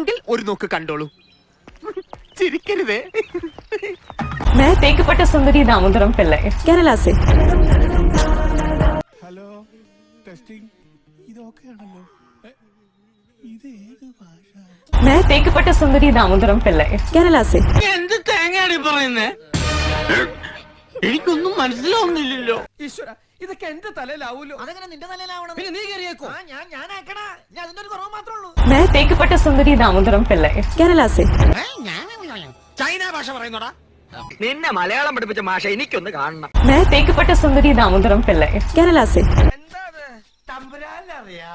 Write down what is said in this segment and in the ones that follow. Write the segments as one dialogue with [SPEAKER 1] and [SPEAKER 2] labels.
[SPEAKER 1] വേണമെങ്കിൽ ഒരു നോക്ക് കണ്ടോളൂ. ചിരിക്കരുതേ.
[SPEAKER 2] मैं തേക്കപ്പെട്ട സുന്ദരി ദാമോദരം பிள்ளை
[SPEAKER 3] കേരള സെ
[SPEAKER 4] ഹലോ ടെസ്റ്റിംഗ് ഇതൊക്കെയാണല്ലോ. എ, ഇത് ഏത് ഭാഷ.
[SPEAKER 3] मैं
[SPEAKER 2] തേക്കപ്പെട്ട സുന്ദരി ദാമോദരം பிள்ளை
[SPEAKER 3] കേരള സെ
[SPEAKER 1] എന്ത് തേങ്ങയാണ് ഈ പറയുന്നേ? എനിക്കൊന്നും മനസ്സിലാവുന്നില്ലല്ലോ.
[SPEAKER 5] ഈശ്വര ഇതൊക്കെ എന്റെ തലയിലാവൂലോ?
[SPEAKER 6] അതെങ്ങനെ നിന്റെ തലയിലാവണം
[SPEAKER 5] പിന്നെ നീ കയറിയേക്കോ?
[SPEAKER 6] ആ, ഞാൻ ഞാൻ ഞാൻ
[SPEAKER 2] തേക്കപ്പെട്ട സുന്ദരി ദാമോദരം പിള്ളை.
[SPEAKER 3] കേരള സെ
[SPEAKER 5] ചൈന ഭാഷ പറയുന്നോടാ?
[SPEAKER 1] നിന്നെ മലയാളം പഠിപ്പിച്ച മാഷ എനിക്കൊന്ന് കാണണം.
[SPEAKER 3] ഞാൻ
[SPEAKER 2] തേക്കപ്പെട്ട സുന്ദരി ദാമോദരം പിള്ളை.
[SPEAKER 3] കേരള സെ
[SPEAKER 5] എന്താ തമ്പുരാനറിയാ.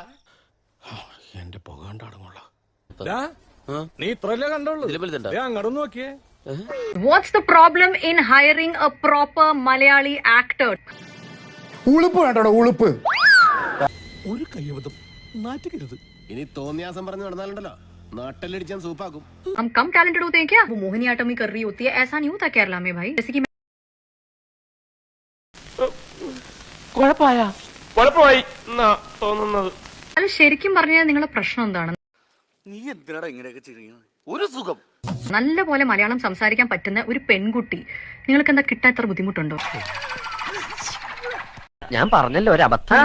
[SPEAKER 4] എന്റെ പുകാണ്ടാടുമുള്ള
[SPEAKER 5] നീ ഇത്രല്ലേ കണ്ടോളൂ അങ്ങോട്ട് നോക്കിയേ.
[SPEAKER 7] What's the problem in hiring a proper Malayali actor
[SPEAKER 8] ഉളുപ്പ് വേണ്ടോ ഉളുപ്പ്.
[SPEAKER 4] ഒരു കയ്യബദ്ധം. നാറ്റുകരുത്
[SPEAKER 8] ഇനി തോന്നിയാസം പറഞ്ഞു നടന്നാലുണ്ടല്ലോ നാട്ടിലടിച്ചാൻ സൂപ്പാക്കും
[SPEAKER 7] हम कम टैलेंटेड होते हैं क्या वो मोहिनीअट्टम ही कर रही होती है ऐसा नहीं होता केरला में भाई जैसे कि
[SPEAKER 1] കുഴപ്പമായി എന്നാ തോന്നുന്നത്
[SPEAKER 7] അല്ല ശരിക്കും പറഞ്ഞാൽ നിങ്ങളുടെ പ്രശ്നം എന്താണ്
[SPEAKER 6] നീ എന്തിനാടാ ഇങ്ങനെയൊക്കെ ചെയ്യുന്നത് ഒരു സുഖം
[SPEAKER 7] നല്ല പോലെ മലയാളം സംസാരിക്കാൻ പറ്റുന്ന ഒരു പെൺകുട്ടി നിങ്ങൾക്ക് എന്താ കിട്ടാൻ ഇത്ര ബുദ്ധിമുട്ടുണ്ടോ
[SPEAKER 1] ഞാൻ പറഞ്ഞല്ലോ ഒരു അബദ്ധം.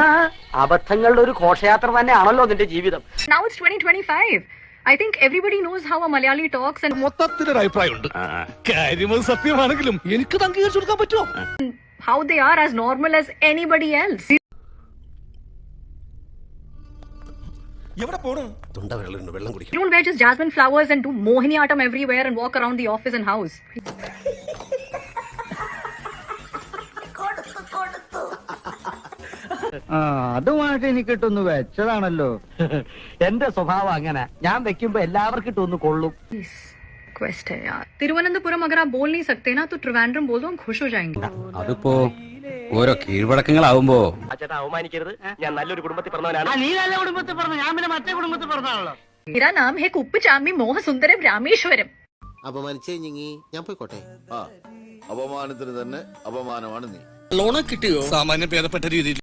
[SPEAKER 1] അബദ്ധങ്ങളുടെ ഒരു ഘോഷയാത്ര തന്നെയാണല്ലോ നിന്റെ ജീവിതം.
[SPEAKER 7] Now is twenty twenty five I think everybody knows how a Malayali talks and
[SPEAKER 4] മൊത്തത്തിൽ ഒരു അഭിപ്രായം ഉണ്ട് കാര്യം സത്യമാണെങ്കിലും എനിക്ക് തങ്കീകരിച്ചു കൊടുക്കാൻ പറ്റുമോ?
[SPEAKER 7] How they are as normal as anybody else house
[SPEAKER 1] അതുമായിട്ട് എനിക്ക് ഇട്ടൊന്ന് വെച്ചതാണല്ലോ എന്റെ സ്വഭാവം അങ്ങനെ ഞാൻ വെക്കുമ്പോ എല്ലാവർക്കും ഇട്ടൊന്ന് കൊള്ളും
[SPEAKER 7] Please, request है यार तिरुवनंतपुरम अगर आप बोल नहीं सकते ना तो त्रिवेंद्रम बोल दो हम खुश हो जाएंगे
[SPEAKER 9] അതിപ്പോ ഓരോ കീഴ്വഴക്കങ്ങളാവുമ്പോ
[SPEAKER 1] ചേട്ടാ അവമാനിക്കരുത് ഞാൻ നല്ലൊരു കുടുംബത്തിൽ പറഞ്ഞവനാണ് നീ നല്ല കുടുംബത്തിൽ പറഞ്ഞു ഞാൻ പിന്നെ മറ്റേ കുടുംബത്തിൽ പറഞ്ഞാണല്ലോ
[SPEAKER 7] मेरा नाम है कुप्पचामी मोह सुंदरम रामेश्वरम
[SPEAKER 8] അപമാനിച്ചേ ഞങ്ങി ഞാൻ പോയിക്കോട്ടെ
[SPEAKER 10] അപമാനത്തിന് തന്നെ അപമാനമാണ് നീ
[SPEAKER 4] ലോണ് കിട്ടിയോ സാമാന്യം ഭേദപ്പെട്ട രീതിയിൽ